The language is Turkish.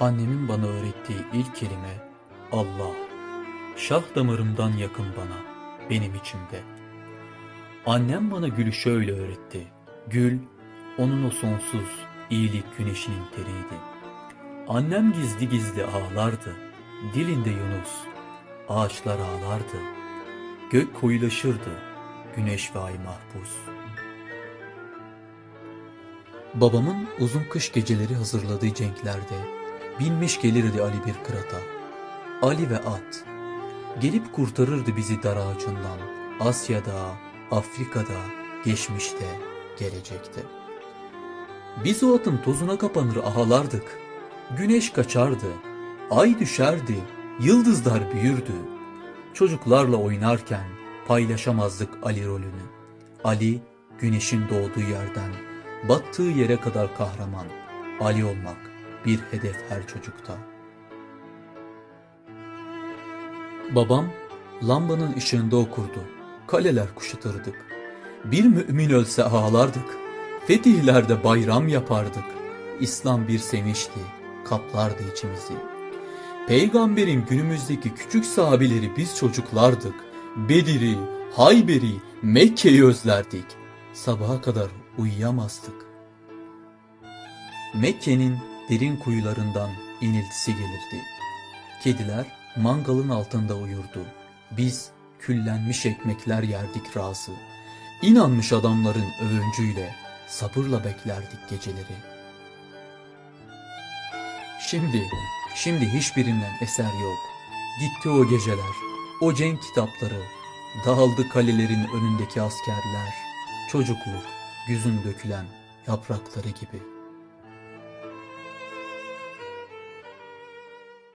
Annemin bana öğrettiği ilk kelime Allah. Şah damarımdan yakın bana, benim içimde. Annem bana gülü şöyle öğretti. Gül, onun o sonsuz iyilik güneşinin teriydi. Annem gizli gizli ağlardı. Dilinde Yunus. Ağaçlar ağlardı. Gök koyulaşırdı. Güneş ve ay mahpus. Babamın uzun kış geceleri hazırladığı cenklerde binmiş gelirdi Ali bir kırata. Ali ve at. Gelip kurtarırdı bizi dar ağacından. Asya'da, Afrika'da, geçmişte, gelecekte. Biz o atın tozuna kapanır ahalardık. Güneş kaçardı, ay düşerdi, yıldızlar büyürdü. Çocuklarla oynarken paylaşamazdık Ali rolünü. Ali, güneşin doğduğu yerden battığı yere kadar kahraman. Ali olmak bir hedef her çocukta. Babam lambanın ışığında okurdu. Kaleler kuşatırdık. Bir mümin ölse ağlardık. Fetihlerde bayram yapardık. İslam bir sevinçti, kaplardı içimizi. Peygamberin günümüzdeki küçük sahabileri biz çocuklardık. Bedir'i, Hayber'i, Mekke'yi özlerdik. Sabaha kadar uyuyamazdık. Mekke'nin derin kuyularından iniltisi gelirdi. Kediler mangalın altında uyurdu. Biz küllenmiş ekmekler yerdik razı. İnanmış adamların övüncüyle sabırla beklerdik geceleri. Şimdi, şimdi hiçbirinden eser yok. Gitti o geceler, o cenk kitapları, dağıldı kalelerin önündeki askerler, çocukluk, güzün dökülen yaprakları gibi.''